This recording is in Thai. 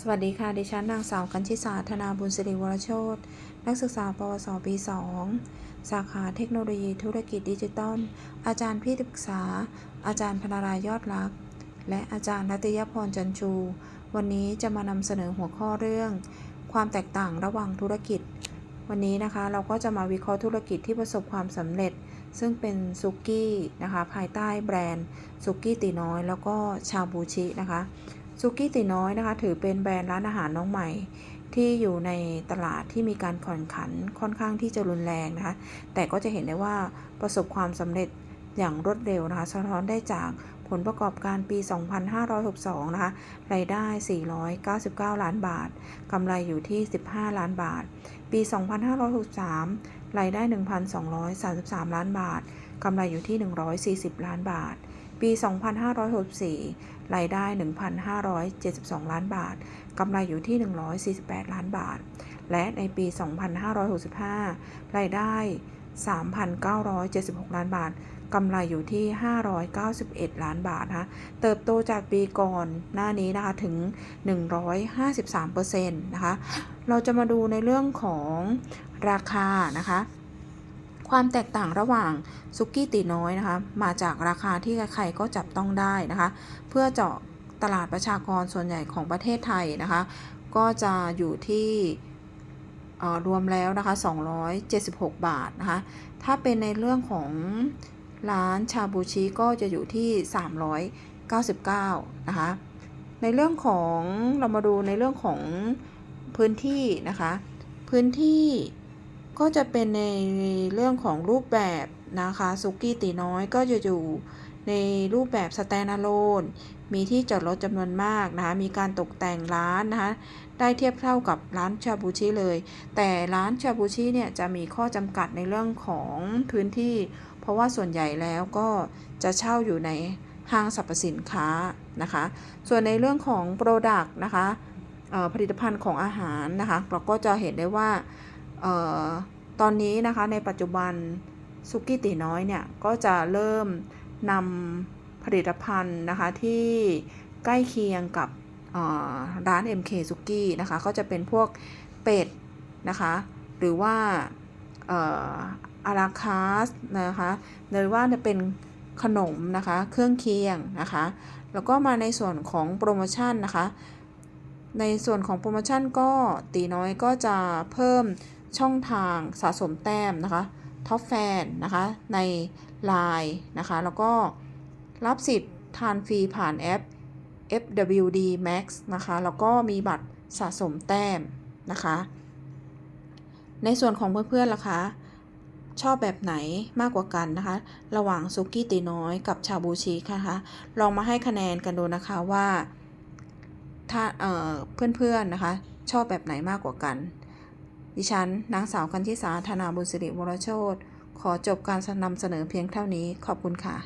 สวัสดีค่ะ ดิฉันนางสาวกัญชิสาธนาบุญสิริวรโชตนักศึกษา ปวส ปี 2 สาขาเทคโนโลยีธุรกิจดิจิทัลอาจารย์ที่ปรึกษา อาจารย์พนารายยอดรัก และอาจารย์รัตยพรจันชู วันนี้จะมานำเสนอหัวข้อเรื่อง ความแตกต่างระหว่างธุรกิจ วันนี้นะคะเราก็จะมาวิเคราะห์ธุรกิจที่ประสบความสำเร็จ ซึ่งเป็นซุกี้นะคะภายใต้แบรนด์ซุกี้ตีน้อย แล้วก็ชาบูชินะคะ ซุกี้ตีน้อยนะคะ ถือเป็นแบรนด์ร้านอาหารน้องใหม่ ที่อยู่ในตลาดที่มีการแข่งขันค่อนข้างที่จะรุนแรงนะคะ แต่ก็จะเห็นได้ว่าประสบความสำเร็จอย่างรวดเร็วนะคะ สะท้อนได้จากผลประกอบการปี 2562 นะคะ รายได้ 499 ล้านบาท กำไรอยู่ที่ 15 ล้านบาท ปี 2563 รายได้ 1,233 ล้านบาท กำไรอยู่ที่ 140 ล้านบาท ปี 2564 รายได้ 1,572 ล้านบาท กำไรอยู่ที่ 148 ล้านบาท และในปี 2565 รายได้ 3,976 ล้านบาท กำไรอยู่ที่ 591 ล้านบาทนะคะเติบโตจากปีก่อนหน้านี้นะคะถึง 153%นะคะ เราจะมาดูในเรื่องของราคานะคะ ความแตกต่างระหว่างซุกี้ตีน้อยนะคะ มาจากราคาที่ใครๆก็จับต้องได้นะคะ เพื่อเจาะตลาดประชากรส่วนใหญ่ของประเทศไทยนะคะ ก็จะอยู่ที่รวมแล้วนะคะ 276 บาทนะคะ ถ้าเป็นในเรื่องของร้านชาบูชิก็จะอยู่ที่ 399 นะคะ ในเรื่องของเรามาดูในเรื่องของพื้นที่นะคะ พื้นที่ ก็จะเป็นในเรื่องของรูปแบบนะคะซุกี้ตีน้อยก็จะอยู่ในรูปแบบสแตน d a l o n e มีที่จอดรถจำนวนมากนะคะ มีการตกแต่งร้านนะคะ ได้เทียบเท่ากับร้านชาบูชิเลย แต่ร้านชาบูชิเนี่ยจะมีข้อจำกัดในเรื่องของพื้นที่ เพราะว่าส่วนใหญ่แล้วก็จะเช่าอยู่ในห้างสรรพสินค้านะคะ ส่วนในเรื่องของ Product นะคะผลิตภัณฑ์ของอาหารนะคะ เราก็จะเห็นได้ว่า ตอนนี้นะคะในปัจจุบันซุกี้ตีน้อยเนี่ยก็จะเริ่มนำผลิตภัณฑ์นะคะที่ใกล้เคียงกับร้าน MK ซุกี้นะคะก็จะเป็นพวกเป็ดนะคะหรือว่าเอ่ออาราคาสนะคะหรือว่าจะเป็นขนมนะคะเครื่องเคียงนะคะแล้วก็มาในส่วนของโปรโมชั่นนะคะในส่วนของโปรโมชั่นก็ตีน้อยก็จะเพิ่ม ช่องทางสะสมแต้มนะคะท็อปแฟนนะคะใน Line นะคะแล้วก็รับสิทธิ์ทานฟรีผ่านแอป FWD Max นะคะแล้วก็มีบัตรสะสมแต้มนะคะ ในส่วนของเพื่อนๆล่ะคะชอบแบบไหนมากกว่ากันนะคะ ระหว่างซุกี้ตีน้อยกับชาบูชินะคะลองมาให้คะแนนกันดูนะคะว่าถ้าเเพื่อนๆนะคะ ชอบแบบไหนมากกว่ากัน ดิฉัน นางสาวกันทิสาธนาบุญสิริวรโชตขอจบการนำเสนอเพียงเท่านี้ ขอบคุณค่ะ